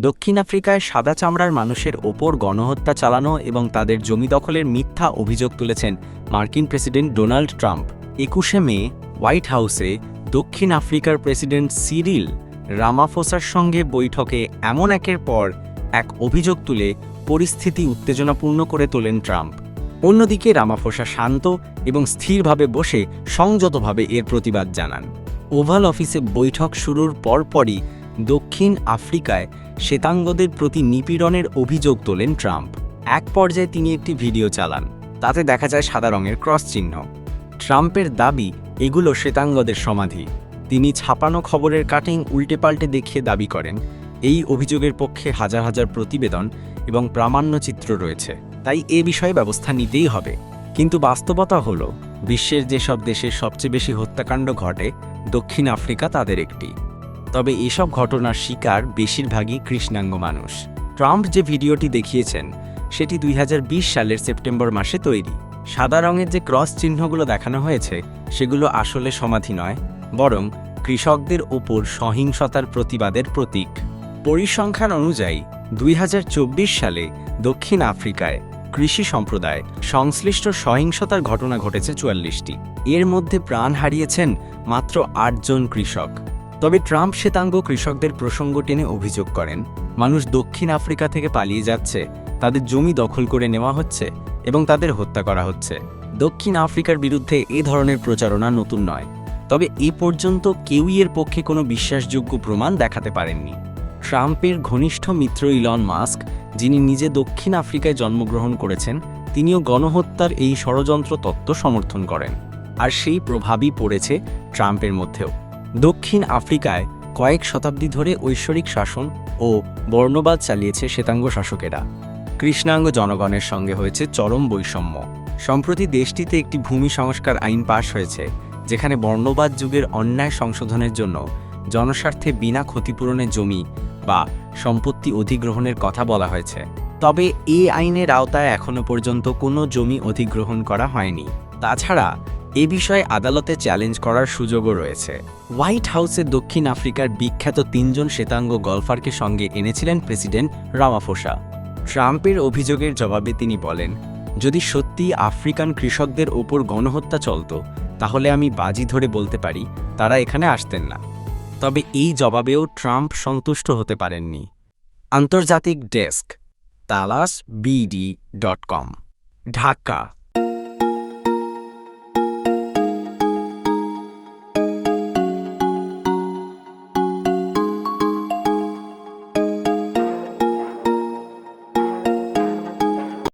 দক্ষিণ আফ্রিকায় সাদা চামড়ার মানুষের ওপর গণহত্যা চালানো এবং তাদের জমি দখলের মিথ্যা অভিযোগ তুলেছেন মার্কিন প্রেসিডেন্ট ডোনাল্ড ট্রাম্প। একুশে মে, হোয়াইট হাউসে দক্ষিণ আফ্রিকার প্রেসিডেন্ট সিরিল রামাফোসার সঙ্গে বৈঠকে এমন একের পর এক অভিযোগ তুলে পরিস্থিতি উত্তেজনাপূর্ণ করে তোলেন ট্রাম্প। অন্যদিকে রামাফোসা শান্ত এবং স্থিরভাবে বসে সংযতভাবে এর প্রতিবাদ জানান। ওভাল অফিসে বৈঠক শুরুর পরপরই দক্ষিণ আফ্রিকায় শ্বেতাঙ্গদের প্রতি নিপীড়নের অভিযোগ তোলেন ট্রাম্প। এক পর্যায়ে তিনি একটি ভিডিও চালান, তাতে দেখা যায় সাদা রঙের ক্রস চিহ্ন। ট্রাম্পের দাবি, এগুলো শ্বেতাঙ্গদের সমাধি। তিনি ছাপানো খবরের কাটিং উল্টে পাল্টে দেখিয়ে দাবি করেন, এই অভিযোগের পক্ষে হাজার হাজার প্রতিবেদন এবং প্রামাণ্যচিত্র রয়েছে। তাই এ বিষয়ে ব্যবস্থা নিতেই হবে। কিন্তু বাস্তবতা হল, বিশ্বের যেসব দেশে সবচেয়ে বেশি হত্যাকাণ্ড ঘটে, দক্ষিণ আফ্রিকা তাদের একটি। তবে এসব ঘটনার শিকার বেশিরভাগই কৃষ্ণাঙ্গ মানুষ। ট্রাম্প যে ভিডিওটি দেখিয়েছেন, সেটি দুই হাজার বিশ সালের সেপ্টেম্বর মাসে তৈরি। সাদা রঙের যে ক্রস চিহ্নগুলো দেখানো হয়েছে, সেগুলো আসলে সমাধি নয়, বরং কৃষকদের ওপর সহিংসতার প্রতিবাদের প্রতীক। পরিসংখ্যান অনুযায়ী, দুই হাজার চব্বিশ সালে দক্ষিণ আফ্রিকায় কৃষি সম্প্রদায় সংশ্লিষ্ট সহিংসতার ঘটনা ঘটেছে চুয়াল্লিশটি। এর মধ্যে প্রাণ হারিয়েছেন মাত্র আটজন কৃষক। তবে ট্রাম্প শ্বেতাঙ্গ কৃষকদের প্রসঙ্গ টেনে অভিযোগ করেন, মানুষ দক্ষিণ আফ্রিকা থেকে পালিয়ে যাচ্ছে, তাদের জমি দখল করে নেওয়া হচ্ছে এবং তাদের হত্যা করা হচ্ছে। দক্ষিণ আফ্রিকার বিরুদ্ধে এ ধরনের প্রচারণা নতুন নয়। তবে এ পর্যন্ত কেউই এর পক্ষে কোনো বিশ্বাসযোগ্য প্রমাণ দেখাতে পারেননি। ট্রাম্পের ঘনিষ্ঠ মিত্র ইলন মাস্ক, যিনি নিজে দক্ষিণ আফ্রিকায় জন্মগ্রহণ করেছেন, তিনিও গণহত্যার এই ষড়যন্ত্র তত্ত্ব সমর্থন করেন। আর সেই প্রভাবই পড়েছে ট্রাম্পের মধ্যেও। দক্ষিণ আফ্রিকায় কয়েক শতাব্দী ধরে ঐশ্বরিক শাসন ও বর্ণবাদ চালিয়েছে শ্বেতাঙ্গ শাসকেরা। কৃষ্ণাঙ্গ জনগণের সঙ্গে হয়েছে চরম বৈষম্য। সম্প্রতি দেশটিতে একটি ভূমি সংস্কার আইন পাশ হয়েছে, যেখানে বর্ণবাদ যুগের অন্যায় সংশোধনের জন্য জনস্বার্থে বিনা ক্ষতিপূরণের জমি বা সম্পত্তি অধিগ্রহণের কথা বলা হয়েছে। তবে এই আইনের আওতায় এখনও পর্যন্ত কোনো জমি অধিগ্রহণ করা হয়নি। তাছাড়া এ বিষয়ে আদালতে চ্যালেঞ্জ করার সুযোগও রয়েছে। হোয়াইট হাউসে দক্ষিণ আফ্রিকার বিখ্যাত তিনজন শ্বেতাঙ্গ গলফারকে সঙ্গে এনেছিলেন প্রেসিডেন্ট রামাফোসা। ট্রাম্পের অভিযোগের জবাবে তিনি বলেন, যদি সত্যি আফ্রিকান কৃষকদের ওপর গণহত্যা চলত, তাহলে আমি বাজি ধরে বলতে পারি, তারা এখানে আসতেন না। তবে এই জবাবেও ট্রাম্প সন্তুষ্ট হতে পারেননি। আন্তর্জাতিক desk Talash BD dot com. Dhaka.